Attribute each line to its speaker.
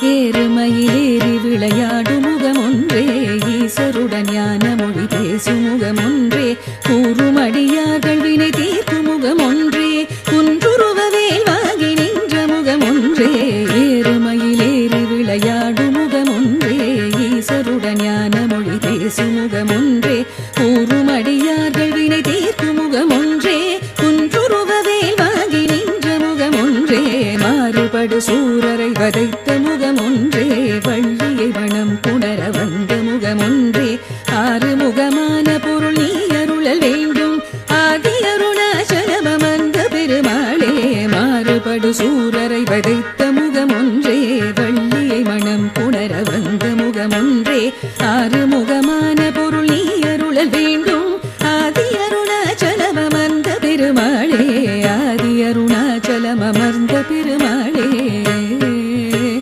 Speaker 1: ஏறுமயிலேறி விளையாடும் முகம் ஒன்றே ஈசருடன் ஞான மொழி பேசும் முகம் ஒன்றே கூறும் வினை தீர்க்கும் முகம் ஒன்றே குன்றுருவவேல் வாங்கி நின்ற முகம் ஒன்றே ஏறுமயிலேறி விளையாடும் முகம் ஒன்றே ஈசருடன் ஞான மொழி பேசும் முகம் ஒன்றே கூறும் வினை தீர்க்கும் முகம் ஒன்றே குன்றுருவவேல் வாங்கி நின்ற முகம் ஒன்றே மாறுபடு சூரரை வதைத்து நானன்றி ஆறுமுகமான பொருள் நீ அருளல் வேண்டும். ஆதி அருணாச்சலமந்த பெருமாளே மாறுபடு சூரரை வதைத்த முகம் ஒன்றே வள்ளியை மனம் புணர வந்த முகம் ஒன்றே ஆறுமுகமான பொருள் நீ அருளல் வேண்டும். ஆதி அருணாச்சலமந்த பெருமாளே ஆதி அருணாச்சலம் அமர்ந்த பெருமாள்